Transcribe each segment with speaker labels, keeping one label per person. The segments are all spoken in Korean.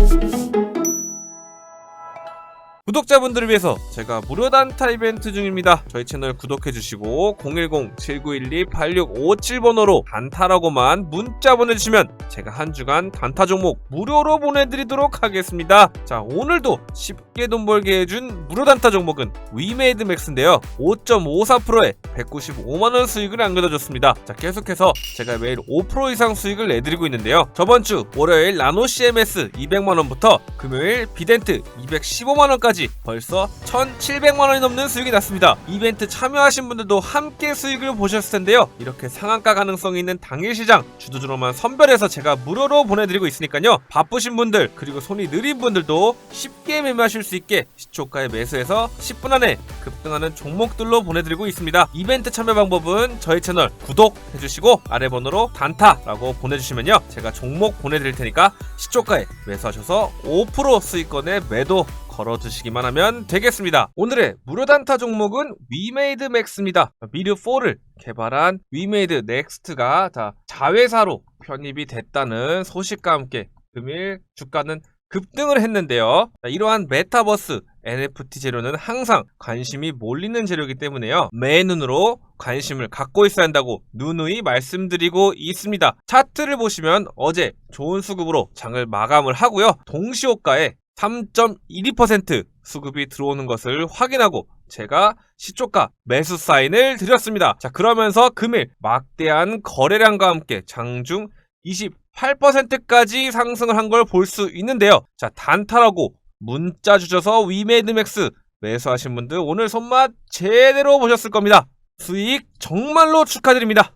Speaker 1: Thank you. 구독자분들을 위해서 제가 무료 단타 이벤트 중입니다. 저희 채널 구독해주시고 010-7912-8657번호로 단타라고만 문자 보내주시면 제가 한 주간 단타 종목 무료로 보내드리도록 하겠습니다. 자 오늘도 쉽게 돈 벌게 해준 무료 단타 종목은 위메이드 맥스인데요. 5.54%에 195만원 수익을 안겨다줬습니다. 자 계속해서 제가 매일 5% 이상 수익을 내드리고 있는데요. 저번 주 월요일 나노 CMS 200만원부터 금요일 비덴트 215만원까지 벌써 1,700만원이 넘는 수익이 났습니다. 이벤트 참여하신 분들도 함께 수익을 보셨을 텐데요. 이렇게 상한가 가능성이 있는 당일 시장 주도주로만 선별해서 제가 무료로 보내드리고 있으니까요. 바쁘신 분들 그리고 손이 느린 분들도 쉽게 매매하실 수 있게 시초가에 매수해서 10분 안에 급등하는 종목들로 보내드리고 있습니다. 이벤트 참여 방법은 저희 채널 구독해주시고 아래 번호로 단타라고 보내주시면요. 제가 종목 보내드릴 테니까 시초가에 매수하셔서 5% 수익권에 매도 걸어두시기만 하면 되겠습니다. 오늘의 무료 단타 종목은 위메이드 맥스입니다. 미르4를 개발한 위메이드 넥스트가 자, 자회사로 편입이 됐다는 소식과 함께 금일 주가는 급등을 했는데요. 자, 이러한 메타버스 NFT 재료는 항상 관심이 몰리는 재료이기 때문에요. 매 눈으로 관심을 갖고 있어야 한다고 누누이 말씀드리고 있습니다. 차트를 보시면 어제 좋은 수급으로 장을 마감을 하고요. 동시호가에 3.12% 수급이 들어오는 것을 확인하고 제가 시초가 매수 사인을 드렸습니다. 자, 그러면서 금일 막대한 거래량과 함께 장중 28%까지 상승을 한 걸 볼 수 있는데요. 자, 단타라고 문자 주셔서 위메드맥스 매수하신 분들 오늘 손맛 제대로 보셨을 겁니다. 수익 정말로 축하드립니다.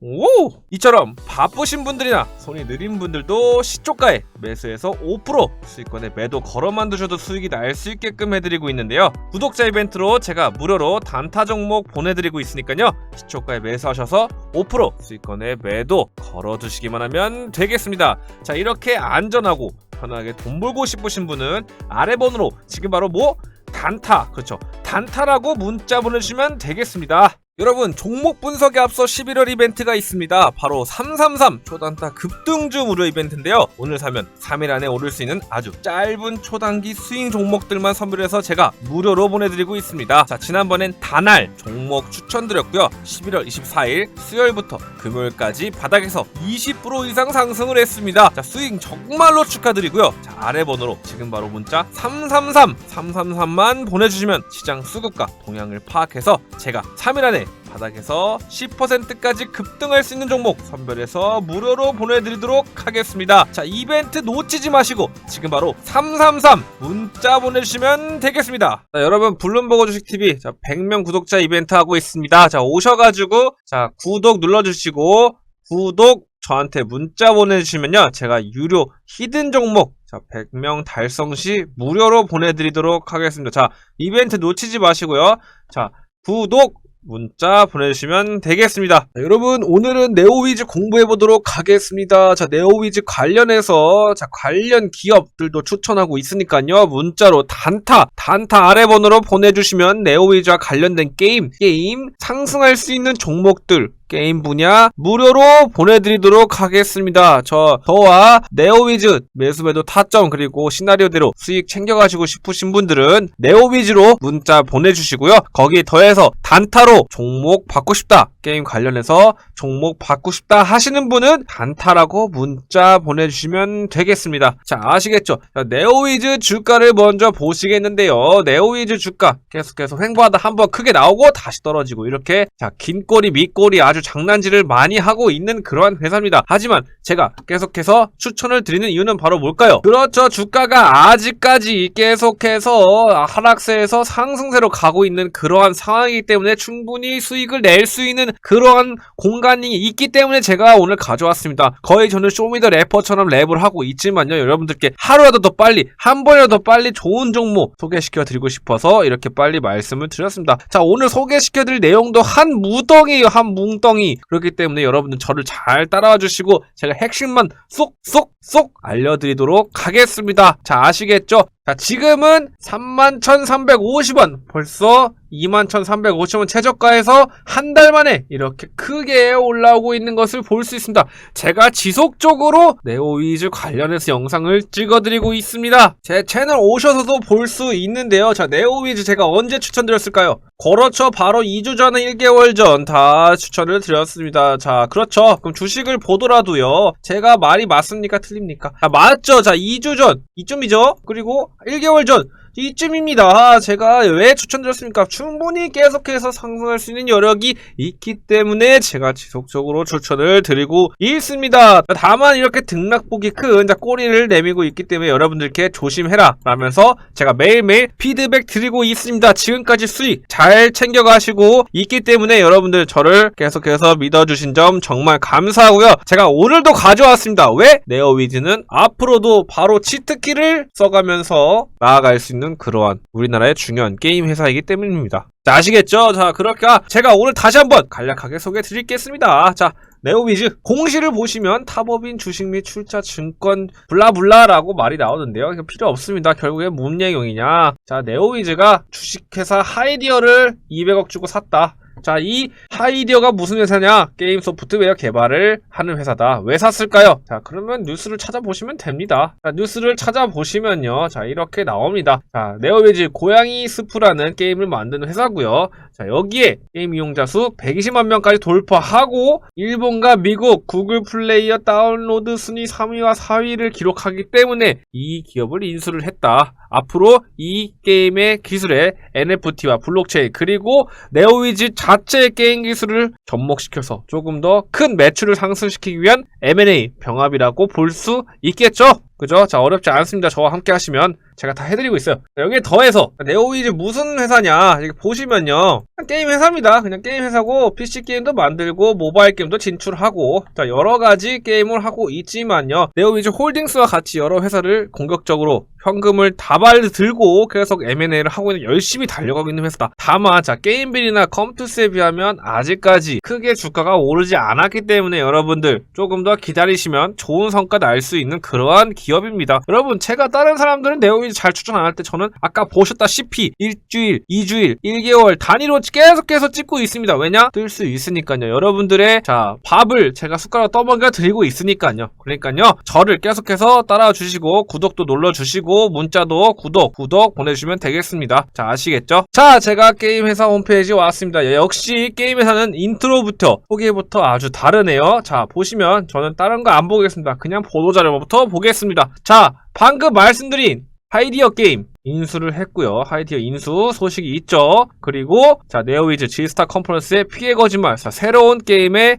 Speaker 1: 오! 이처럼 바쁘신 분들이나 손이 느린 분들도 시초가에 매수해서 5% 수익권에 매도 걸어만 두셔도 수익이 날 수 있게끔 해드리고 있는데요. 구독자 이벤트로 제가 무료로 단타 종목 보내드리고 있으니까요. 시초가에 매수하셔서 5% 수익권에 매도 걸어두시기만 하면 되겠습니다. 자, 이렇게 안전하고 편하게 돈 벌고 싶으신 분은 아래 번호로 지금 바로 뭐? 단타 그렇죠 단타라고 문자 보내주시면 되겠습니다 여러분 종목 분석에 앞서 11월 이벤트가 있습니다. 바로 333 초단타 급등주 무료 이벤트인데요. 오늘 사면 3일 안에 오를 수 있는 아주 짧은 초단기 스윙 종목들만 선별해서 제가 무료로 보내드리고 있습니다. 자 지난번엔 단알 종목 추천드렸고요. 11월 24일 수요일부터 금요일까지 바닥에서 20% 이상 상승을 했습니다. 자 수익 정말로 축하드리고요. 자 아래 번호로 지금 바로 문자 333 333만 보내주시면 시장 수급과 동향을 파악해서 제가 3일 안에 바닥에서 10%까지 급등할 수 있는 종목 선별해서 무료로 보내드리도록 하겠습니다. 자, 이벤트 놓치지 마시고 지금 바로 333 문자 보내주시면 되겠습니다. 자, 여러분 블룸버거 주식TV 자, 100명 구독자 이벤트 하고 있습니다. 자, 오셔가지고 자, 구독 눌러주시고 구독 저한테 문자 보내주시면요. 제가 유료 히든 종목 자, 100명 달성 시 무료로 보내드리도록 하겠습니다. 자, 이벤트 놓치지 마시고요. 자, 구독 문자 보내주시면 되겠습니다. 자, 여러분 오늘은 네오위즈 공부해 보도록 하겠습니다. 자 네오위즈 관련해서 자 관련 기업들도 추천하고 있으니까요. 문자로 단타 단타 아래 번호로 보내주시면 네오위즈와 관련된 게임 게임 상승할 수 있는 종목들 게임 분야 무료로 보내드리도록 하겠습니다. 저 저와 네오위즈 매수매도 타점 그리고 시나리오대로 수익 챙겨가시고 싶으신 분들은 네오위즈로 문자 보내주시고요. 거기 더해서 단타로 종목 받고 싶다 게임 관련해서 종목 받고 싶다 하시는 분은 단타라고 문자 보내주시면 되겠습니다. 자 아시겠죠? 자, 네오위즈 주가를 먼저 보시겠는데요. 네오위즈 주가 계속해서 횡보하다 한번 크게 나오고 다시 떨어지고 이렇게 자긴 꼬리 밑꼬리 아주 장난질을 많이 하고 있는 그러한 회사입니다. 하지만 제가 계속해서 추천을 드리는 이유는 바로 뭘까요? 그렇죠. 주가가 아직까지 계속해서 하락세에서 상승세로 가고 있는 그러한 상황이기 때문에 충분히 수익을 낼 수 있는 그러한 공간이 있기 때문에 제가 오늘 가져왔습니다. 거의 저는 쇼미더 래퍼처럼 랩을 하고 있지만요. 여러분들께 하루라도 더 빨리 한 번이라도 더 빨리 좋은 종목 소개시켜 드리고 싶어서 이렇게 빨리 말씀을 드렸습니다. 자 오늘 소개시켜 드릴 내용도 한 무덩이에요. 한 뭉덩 이 그렇기 때문에 여러분들 저를 잘 따라와 주시고 제가 핵심만 쏙쏙쏙 알려드리도록 하겠습니다. 자 아시겠죠? 자, 지금은 31,350원. 벌써 21,350원 최저가에서 한 달 만에 이렇게 크게 올라오고 있는 것을 볼 수 있습니다. 제가 지속적으로 네오위즈 관련해서 영상을 찍어드리고 있습니다. 제 채널 오셔서도 볼 수 있는데요. 자, 네오위즈 제가 언제 추천드렸을까요? 그렇죠. 바로 2주 전에 1개월 전 다 추천을 드렸습니다. 자, 그렇죠. 그럼 주식을 보더라도요. 제가 말이 맞습니까? 틀립니까? 아, 맞죠. 자, 2주 전. 이쯤이죠. 그리고 1개월 전. 이쯤입니다. 아, 제가 왜 추천드렸습니까? 충분히 계속해서 상승할 수 있는 여력이 있기 때문에 제가 지속적으로 추천을 드리고 있습니다. 다만 이렇게 등락폭이 큰 자, 꼬리를 내밀고 있기 때문에 여러분들께 조심해라 라면서 제가 매일매일 피드백 드리고 있습니다. 지금까지 수익 잘 챙겨가시고 있기 때문에 여러분들 저를 계속해서 믿어주신 점 정말 감사하고요. 제가 오늘도 가져왔습니다. 왜? 네오위즈는 앞으로도 바로 치트키를 써가면서 나아갈 수 있는 그러한 우리나라의 중요한 게임 회사이기 때문입니다. 자, 아시겠죠? 자, 그렇게 제가 오늘 다시 한번 간략하게 소개해 드리겠습니다. 자, 네오비즈 공시를 보시면 타법인 주식 및 출자 증권 블라블라라고 말이 나오는데요. 필요 없습니다. 결국에 뭔 내용이냐? 자, 네오비즈가 주식회사 하이디어를 200억 주고 샀다. 자, 이 하이디어가 무슨 회사냐? 게임 소프트웨어 개발을 하는 회사다. 왜 샀을까요? 자, 그러면 뉴스를 찾아보시면 됩니다. 자, 뉴스를 찾아보시면요. 자, 이렇게 나옵니다. 자, 네오비즈 고양이 스프라는 게임을 만드는 회사고요. 자, 여기에 게임 이용자 수 120만 명까지 돌파하고 일본과 미국 구글 플레이어 다운로드 순위 3위와 4위를 기록하기 때문에 이 기업을 인수를 했다. 앞으로 이 게임의 기술에 NFT와 블록체인 그리고 네오위즈 자체의 게임 기술을 접목시켜서 조금 더 큰 매출을 상승시키기 위한 M&A 병합이라고 볼 수 있겠죠? 그죠? 자, 어렵지 않습니다. 저와 함께 하시면 제가 다 해드리고 있어요. 자, 여기에 더해서 네오위즈 무슨 회사냐 이렇게 보시면요. 게임 회사입니다. 그냥 게임 회사고 PC 게임도 만들고 모바일 게임도 진출하고 자 여러 가지 게임을 하고 있지만요. 네오위즈 홀딩스와 같이 여러 회사를 공격적으로 현금을 다발 들고 계속 M&A를 하고 있는 열심히 달려가고 있는 회사다. 다만 자 게임빌이나 컴투스에 비하면 아직까지 크게 주가가 오르지 않았기 때문에 여러분들 조금 더 기다리시면 좋은 성과 날 수 있는 그러한 기업입니다. 여러분 제가 다른 사람들은 네오위즈 잘 추천 안 할 때 저는 아까 보셨다시피 일주일, 2주일, 1개월 단위로 계속해서 찍고 있습니다. 왜냐? 뜰 수 있으니까요. 여러분들의 자 밥을 제가 숟가락 떠먹여 드리고 있으니까요. 그러니까요. 저를 계속해서 따라와 주시고 구독도 눌러 주시고 문자도 구독, 구독 보내주시면 되겠습니다. 자 아시겠죠? 자 제가 게임 회사 홈페이지 왔습니다. 예, 역시 게임 회사는 인트로부터 소개부터 아주 다르네요. 자 보시면 저는 다른 거 안 보겠습니다. 그냥 보도 자료부터 보겠습니다. 자 방금 말씀드린 하이디어 게임 인수를 했고요. 하이디어 인수 소식이 있죠. 그리고 자 네오위즈 G스타 컨퍼런스의 피해 거짓말 자, 새로운 게임에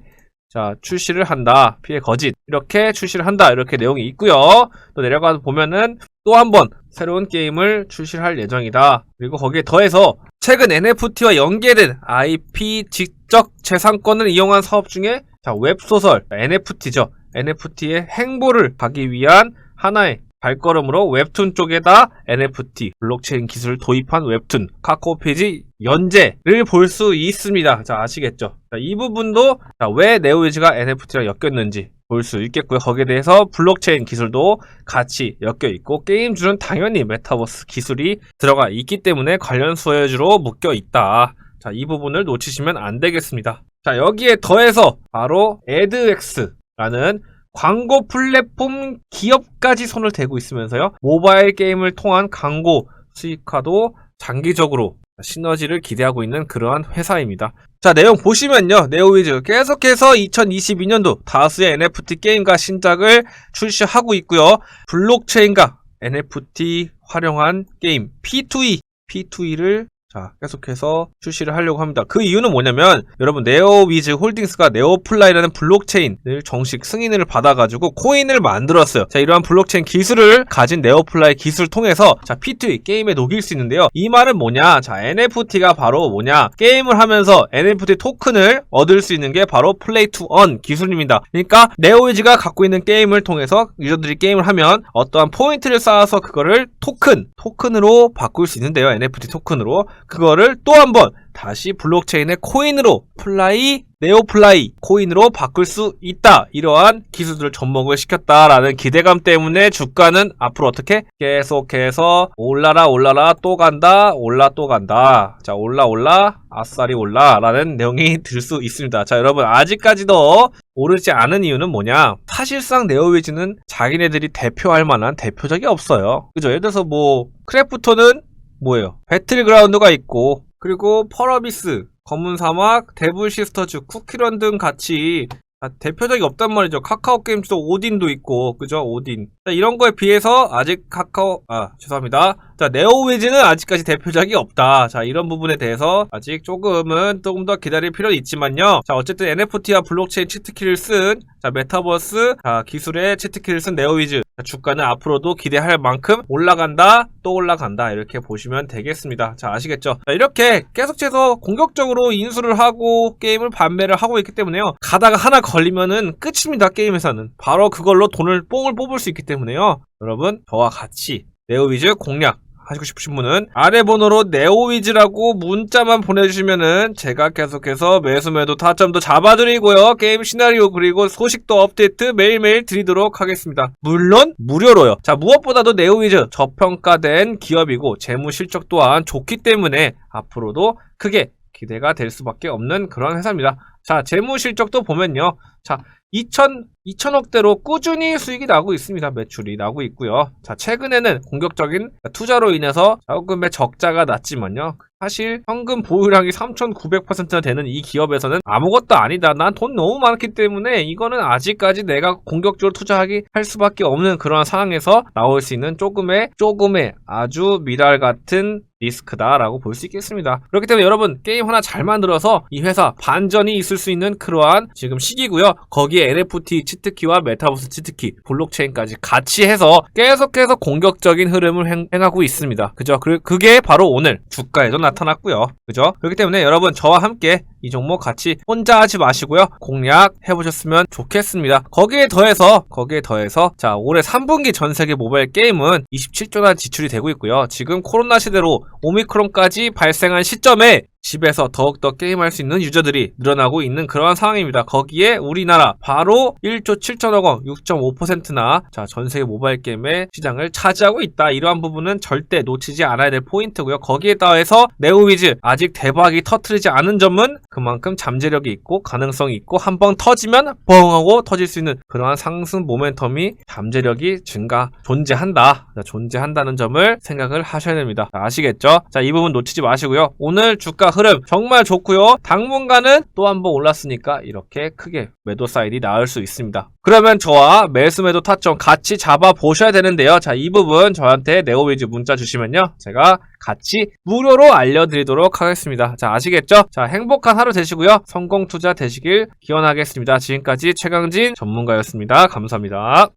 Speaker 1: 자 출시를 한다. 피해 거짓 이렇게 출시를 한다. 이렇게 내용이 있고요. 또 내려가 보면은 또 한 번 새로운 게임을 출시할 예정이다. 그리고 거기에 더해서 최근 NFT와 연계된 IP 직접 재산권을 이용한 사업 중에 자 웹소설 NFT죠. NFT의 행보를 가기 위한 하나의 발걸음으로 웹툰 쪽에다 NFT, 블록체인 기술을 도입한 웹툰, 카카오 페이지 연재를 볼 수 있습니다. 자, 아시겠죠? 자, 이 부분도 자, 왜 네오위즈가 NFT랑 엮였는지 볼 수 있겠고요. 거기에 대해서 블록체인 기술도 같이 엮여 있고 게임주는 당연히 메타버스 기술이 들어가 있기 때문에 관련 소유주로 묶여 있다. 자, 이 부분을 놓치시면 안 되겠습니다. 자, 여기에 더해서 바로 에드엑스라는 광고 플랫폼 기업까지 손을 대고 있으면서요. 모바일 게임을 통한 광고 수익화도 장기적으로 시너지를 기대하고 있는 그러한 회사입니다. 자, 내용 보시면요. 네오위즈 계속해서 2022년도 다수의 NFT 게임과 신작을 출시하고 있고요. 블록체인과 NFT 활용한 게임 P2E, P2E를 자, 계속해서 출시를 하려고 합니다. 그 이유는 뭐냐면, 여러분, 네오위즈 홀딩스가 네오플라이라는 블록체인을 정식 승인을 받아가지고 코인을 만들었어요. 자, 이러한 블록체인 기술을 가진 네오플라이 기술을 통해서, 자, P2E, 게임에 녹일 수 있는데요. 이 말은 뭐냐? 자, NFT가 바로 뭐냐? 게임을 하면서 NFT 토큰을 얻을 수 있는 게 바로 플레이 투 언 기술입니다. 그러니까, 네오위즈가 갖고 있는 게임을 통해서 유저들이 게임을 하면 어떠한 포인트를 쌓아서 그거를 토큰, 토큰으로 바꿀 수 있는데요. NFT 토큰으로. 그거를 또 한 번 다시 블록체인의 코인으로 플라이 네오플라이 코인으로 바꿀 수 있다. 이러한 기술들을 접목을 시켰다라는 기대감 때문에 주가는 앞으로 어떻게 계속해서 올라라 올라라 또 간다 올라 또 간다. 자 올라 올라 아싸리 올라라는 내용이 들 수 있습니다. 자 여러분 아직까지도 오르지 않은 이유는 뭐냐? 사실상 네오위즈는 자기네들이 대표할 만한 대표적이 없어요. 그죠? 예를 들어서 뭐 크래프톤은 뭐예요? 배틀그라운드가 있고 그리고 펄어비스, 검은 사막, 데블 시스터즈, 쿠키런 등 같이 아, 대표적이 없단 말이죠. 카카오 게임즈도 오딘도 있고, 그죠? 오딘. 자, 이런 거에 비해서 아직 카카오, 아, 죄송합니다. 자, 네오위즈는 아직까지 대표작이 없다. 자, 이런 부분에 대해서 아직 조금은 조금 더 기다릴 필요는 있지만요. 자, 어쨌든 NFT와 블록체인 치트키를 쓴, 자, 메타버스, 자, 기술의 치트키를 쓴 네오위즈. 자, 주가는 앞으로도 기대할 만큼 올라간다, 또 올라간다. 이렇게 보시면 되겠습니다. 자, 아시겠죠? 자, 이렇게 계속해서 공격적으로 인수를 하고 게임을 판매를 하고 있기 때문에요. 가다가 하나 걸리면은 끝입니다. 게임에서는. 바로 그걸로 돈을 뽕을 뽑을 수 있기 때문에 요. 여러분, 저와 같이 네오위즈 공략 하시고 싶으신 분은 아래 번호로 네오위즈라고 문자만 보내주시면은 제가 계속해서 매수 매도 타점도 잡아드리고요. 게임 시나리오 그리고 소식도 업데이트 매일매일 드리도록 하겠습니다. 물론 무료로요. 자 무엇보다도 네오위즈 저평가된 기업이고 재무 실적 또한 좋기 때문에 앞으로도 크게 기대가 될 수밖에 없는 그런 회사입니다. 자 재무 실적도 보면요. 자 2천 2천억대로 꾸준히 수익이 나고 있습니다. 매출이 나고 있고요. 자, 최근에는 공격적인 투자로 인해서 자금의 적자가 났지만요. 사실 현금 보유량이 3,900%나 되는 이 기업에서는 아무것도 아니다. 난 돈 너무 많기 때문에 이거는 아직까지 내가 공격적으로 투자하기 할 수밖에 없는 그런 상황에서 나올 수 있는 조금의 조금의 아주 미랄 같은 리스크다라고 볼 수 있겠습니다. 그렇기 때문에 여러분 게임 하나 잘 만들어서 이 회사 반전이 있을 수 있는 그러한 지금 시기고요. 거기에 NFT 치트키와 메타버스 치트키, 블록체인까지 같이 해서 계속해서 공격적인 흐름을 행, 하고 있습니다. 그죠? 그, 그게 바로 오늘 주가에도 나타났고요. 그죠? 그렇기 때문에 여러분 저와 함께 이 종목 같이 혼자 하지 마시고요. 공략 해보셨으면 좋겠습니다. 거기에 더해서 거기에 더해서 자 올해 3분기 전 세계 모바일 게임은 27조나 지출이 되고 있고요. 지금 코로나 시대로 오미크론까지 발생한 시점에 집에서 더욱더 게임할 수 있는 유저들이 늘어나고 있는 그러한 상황입니다. 거기에 우리나라 바로 1조 7천억 원, 6.5%나 자, 전 세계 모바일 게임의 시장을 차지하고 있다. 이러한 부분은 절대 놓치지 않아야 될 포인트고요. 거기에 더해서 네오위즈 아직 대박이 터트리지 않은 점은 그만큼 잠재력이 있고 가능성이 있고 한 번 터지면 뻥 하고 터질 수 있는 그러한 상승 모멘텀이 잠재력이 증가 존재한다. 자, 존재한다는 점을 생각을 하셔야 됩니다. 자, 아시겠죠? 자, 이 부분 놓치지 마시고요. 오늘 주가 흐름 정말 좋고요. 당분간은 또 한번 올랐으니까 이렇게 크게 매도 사이드 나올 수 있습니다. 그러면 저와 매수 매도 타점 같이 잡아 보셔야 되는데요. 자, 이 부분 저한테 네오위즈 문자 주시면요. 제가 같이 무료로 알려드리도록 하겠습니다. 자, 아시겠죠? 자, 행복한 하루 되시고요. 성공 투자 되시길 기원하겠습니다. 지금까지 최강진 전문가였습니다. 감사합니다.